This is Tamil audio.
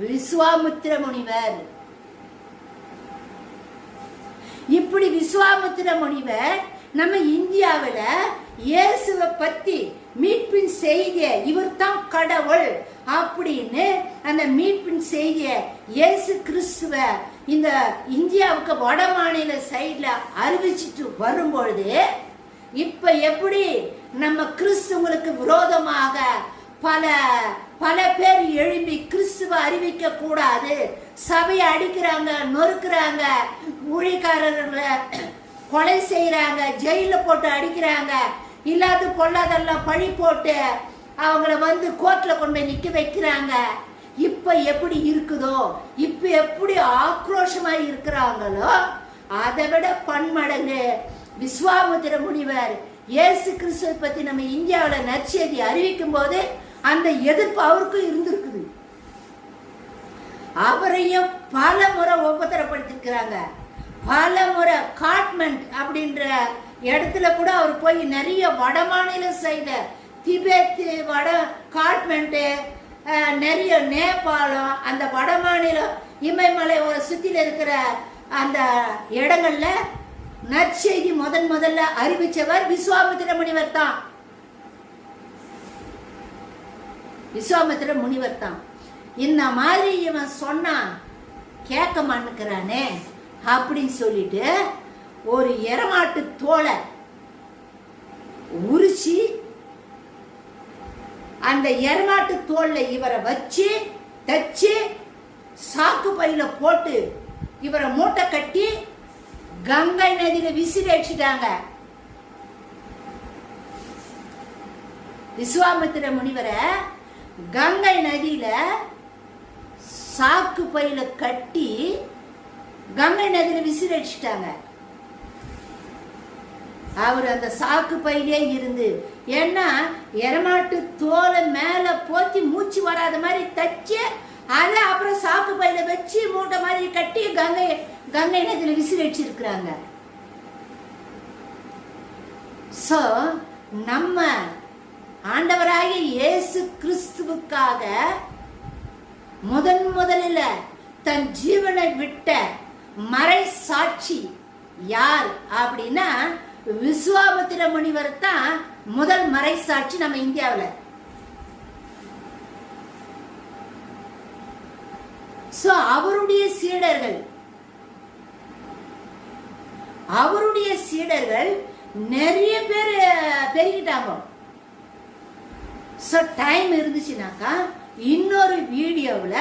விஸ்வாமுத்திர முனிவர் இப்படி விஸ்வாமுத்திர முனிவர் நம்ம இந்தியாவில் இயேசுவை பத்தி மீட்பின் செய்திய இவர் தான் கடவுள் அப்படின்னு அந்த மீட்பின் செய்திய இயேசு கிறிஸ்துவ இந்த இந்தியாவுக்கு வட மாநில சைட்ல அறிவிச்சிட்டு வரும்பொழுது இப்ப எப்படி நம்ம கிறிஸ்துவங்களுக்கு விரோதமாக பல பல பேர் எழும்பி கிறிஸ்துவ அறிவிக்க கூடாது. சபையை அடிக்கிறாங்க நொறுக்கிறாங்க ஊழிக்காரர்களை கொலை செய்யறாங்க ஜெயில போட்டு அடிக்கிறாங்க. இல்லாத பொல்லாதெல்லாம் பழி போட்டு அவங்கள வந்து கோர்ட்ல கொண்டு போய் நிக்க வைக்கிறாங்க. இப்ப எப்படி இருக்குதோ இப்ப எப்படி ஆக்ரோஷமா இருக்கிறாங்களோ அதை விட பன்மடங்கு விஸ்வாமுத்திர முனிவர் இயேசு கிறிஸ்துவை பத்தி நம்ம இந்தியாவில் நற்செய்தி அறிவிக்கும் போது அந்த எதிர்ப்பு அவருக்கும் இருந்திருக்குது. அவரையும் பல முறை உபத்திரப்படுத்திருக்கிறாங்க. பல முறை காட்மெண்ட் அப்படின்ற இடத்துல கூட அவர் போய் நிறைய வட மாநில சைடு திபெத் வட காட்மெண்ட்டு நிறைய நேபாளம் அந்த வட மாநிலம் இமயமலை சுற்றியில் இருக்கிற அந்த இடங்கள்ல நற்செய்தி முதன் முதல்ல அறிவிச்சவர் விஸ்வாமித்திர முனிவர் தான். விஸ்வாமித்திர முனிவர் தான். இந்த மாதிரி இவன் சொன்னான் கேட்க மாட்டுக்கிறானே அப்படின்னு சொல்லிட்டு ஒரு எரமாட்டு தோலை உரிச்சு அந்த எரமாட்டு தோல்ல இவரை வச்சு தச்சு சாக்கு பையில போட்டு இவரை மூட்டை கட்டி கங்கை நதியில விசிறி அடிச்சிட்டாங்க. விஸ்வாமித்திர முனிவரை கங்கை நதியில சாக்கு பையில கட்டி கங்கை நதியில விசிறடிச்சிட்டாங்க. அவர் அந்த சாக்கு பையிலே இருந்து ஏன்னா எரமாட்டு தோலை மேல போத்தி மூச்சு வராத மாதிரி தச்சு அதை அப்புறம் சாக்கு பையில வச்சு மூட்டை மாதிரி கட்டி கங்கை கங்கை நதியில விசிறடிச்சிருக்கிறாங்க. ஸோ நம்ம ஆண்டவராக இயேசு கிறிஸ்துவுக்காக முதன் முதலில் தன் ஜீவனை விட்ட மறை சாட்சி யார் அப்படின்னா விஸ்வாபத்திர முனிவர் தான் முதல் மறை சாட்சி நம்ம இந்தியாவில். ஸோ அவருடைய சீடர்கள் அவருடைய சீடர்கள் நிறைய பேர் பெருகிட்டாங்க. ஸோ டைம் இருந்துச்சுனாக்கா இன்னொரு வீடியோவில்